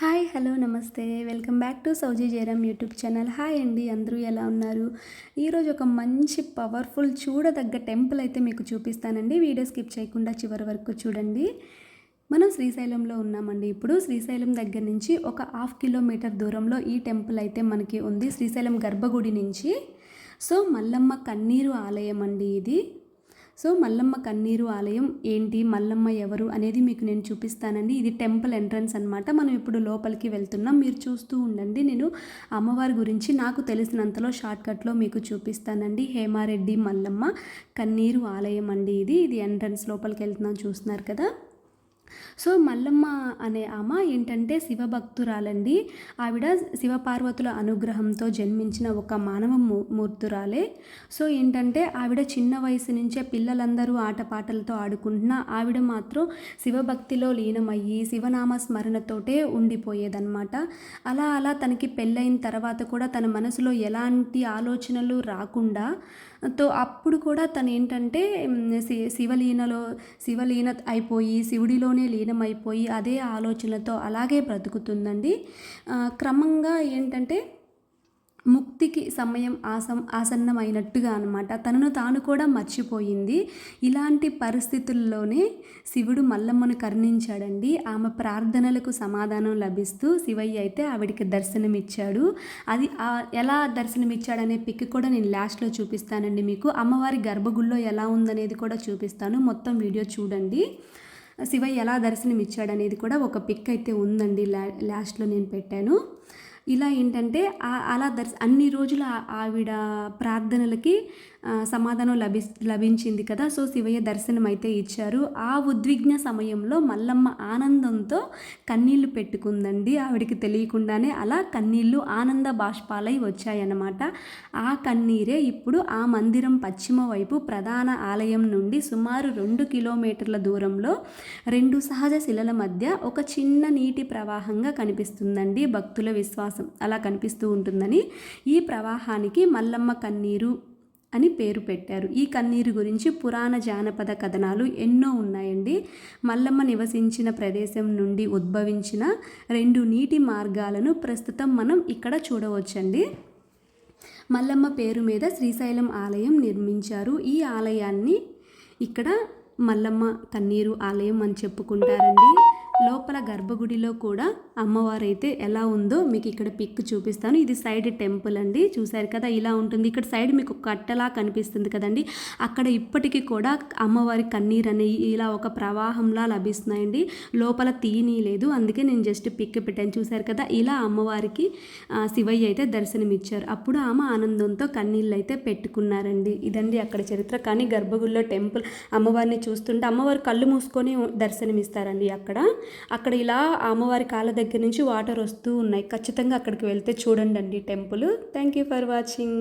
Hi hello నమస్తే. Welcome back to Souji Jayaram YouTube channel. Hi అండి అందరూ ఎలా ఉన్నారు? ఈరోజు ఒక మంచి పవర్ఫుల్ చూడదగ్గ టెంపుల్ అయితే మీకు చూపిస్తానండి. వీడియో స్కిప్ చేయకుండా చివరి వరకు చూడండి. మనం శ్రీశైలంలో ఉన్నామండి. ఇప్పుడు శ్రీశైలం దగ్గర నుంచి ఒక హాఫ్ కిలోమీటర్ దూరంలో ఈ టెంపుల్ అయితే మనకి ఉంది. శ్రీశైలం గర్భగుడి నుంచి. సో మల్లమ్మ కన్నీరు ఆలయం అండి ఇది. సో మల్లమ్మ కన్నీరు ఆలయం ఏంటి? మల్లమ్మ ఎవరు? అనేది మీకు నేను చూపిస్తానండి. ఇది టెంపుల్ ఎంట్రన్స్ అనమాట మనం ఇప్పుడు లోపలికి వెళ్తున్నాం. మీరు చూస్తూ ఉండండి. నేను అమ్మవారి గురించి నాకు తెలిసినంతలో షార్ట్కట్లో మీకు చూపిస్తానండి. హేమారెడ్డి మల్లమ్మ కన్నీరు ఆలయం అండి ఇది. ఇది ఎంట్రన్స్ లోపలికి వెళ్తున్నాం. చూస్తున్నారు కదా? సో మల్లమ్మ అనే ఆమె ఏంటంటే శివభక్తురాలండి. ఆవిడ శివపార్వతుల అనుగ్రహంతో జన్మించిన ఒక మానవ మూర్తురాలే. సో ఏంటంటే ఆవిడ చిన్న వయసు నుంచే పిల్లలందరూ ఆటపాటలతో ఆడుకుంటున్న ఆవిడ మాత్రం శివభక్తిలో లీనమయ్యి శివనామ స్మరణతోటే ఉండిపోయేదన్నమాట. అలా అలా తనకి పెళ్ళైన తర్వాత కూడా తన మనసులో ఎలాంటి ఆలోచనలు రాకుండా తో అప్పుడు కూడా తను ఏంటంటే శివలీనలో శివలీన అయిపోయి శివుడిలోని లీనమైపోయి అదే ఆలోచనలతో అలాగే బ్రతుకుతుందండి. క్రమంగా ఏంటంటే ముక్తికి సమయం ఆసం ఆసన్నమైనట్టుగా అనమాట తనను తాను కూడా మర్చిపోయింది. ఇలాంటి పరిస్థితుల్లోనే శివుడు మల్లమ్మను కరుణించాడండి. ఆమె ప్రార్థనలకు సమాధానం లభిస్తూ శివయ్య అయితే ఆవిడికి దర్శనమిచ్చాడు. అది ఎలా దర్శనమిచ్చాడనే పిక్ కూడా నేను లాస్ట్లో చూపిస్తానండి మీకు. అమ్మవారి గర్భగుడిలో ఎలా ఉందనేది కూడా చూపిస్తాను. మొత్తం వీడియో చూడండి. శివయ్య ఎలా దర్శనం ఇచ్చాడనేది కూడా ఒక పిక్ అయితే ఉందండి లా లాస్ట్లో నేను పెట్టాను. ఇలా ఏంటంటే అలా దర్శ అన్ని రోజుల ఆవిడ ప్రార్థనలకి సమాధానం లభి లభించింది కదా. సో శివయ్య దర్శనం అయితే ఇచ్చారు. ఆ ఉద్విగ్న సమయంలో మల్లమ్మ ఆనందంతో కన్నీళ్ళు పెట్టుకుందండి. ఆవిడికి తెలియకుండానే అలా కన్నీళ్ళు ఆనంద బాష్పాలై వచ్చాయన్నమాట. ఆ కన్నీరే ఇప్పుడు ఆ మందిరం పశ్చిమ వైపు ప్రధాన ఆలయం నుండి సుమారు రెండు కిలోమీటర్ల దూరంలో రెండు సహజ శిలల మధ్య ఒక చిన్న నీటి ప్రవాహంగా కనిపిస్తుందండి. భక్తుల విశ్వాసం అలా కనిపిస్తూ ఉంటుందని ఈ ప్రవాహానికి మల్లమ్మ కన్నీరు అని పేరు పెట్టారు. ఈ కన్నీరు గురించి పురాణ జానపద కథనాలు ఎన్నో ఉన్నాయండి. మల్లమ్మ నివసించిన ప్రదేశం నుండి ఉద్భవించిన రెండు నీటి మార్గాలను ప్రస్తుతం మనం ఇక్కడ చూడవచ్చండి. మల్లమ్మ పేరు మీద శ్రీశైలం ఆలయం నిర్మించారు. ఈ ఆలయాన్ని ఇక్కడ మల్లమ్మ కన్నీరు ఆలయం అని చెప్పుకుంటారండి. లోపల గర్భగుడిలో కూడా అమ్మవారైతే ఎలా ఉందో మీకు ఇక్కడ పిక్ చూపిస్తాను. ఇది సైడ్ టెంపుల్ అండి. చూసారు కదా ఇలా ఉంటుంది. ఇక్కడ సైడ్ మీకు కట్టలా కనిపిస్తుంది కదండి. అక్కడ ఇప్పటికీ కూడా అమ్మవారి కన్నీరు అనే ఇలా ఒక ప్రవాహంలా లభిస్తున్నాయండి. లోపల తీని లేదు. అందుకే నేను జస్ట్ పిక్ పెట్టాను. చూసారు కదా ఇలా అమ్మవారికి శివయ్య అయితే దర్శనమిచ్చారు. అప్పుడు ఆమె ఆనందంతో కన్నీళ్ళు అయితే పెట్టుకున్నారండి. ఇదండి అక్కడ చరిత్ర. కానీ గర్భగుడిలో టెంపుల్ అమ్మవారిని చూస్తుంటే అమ్మవారి కళ్ళు మూసుకొని దర్శనమిస్తారండి అక్కడ. అక్కడ ఇలా అమ్మవారి కాళ్ళ దగ్గర నుంచి వాటర్ వస్తూ ఉన్నాయి. ఖచ్చితంగా అక్కడికి వెళ్తే చూడండి అండి temple. Thank you for watching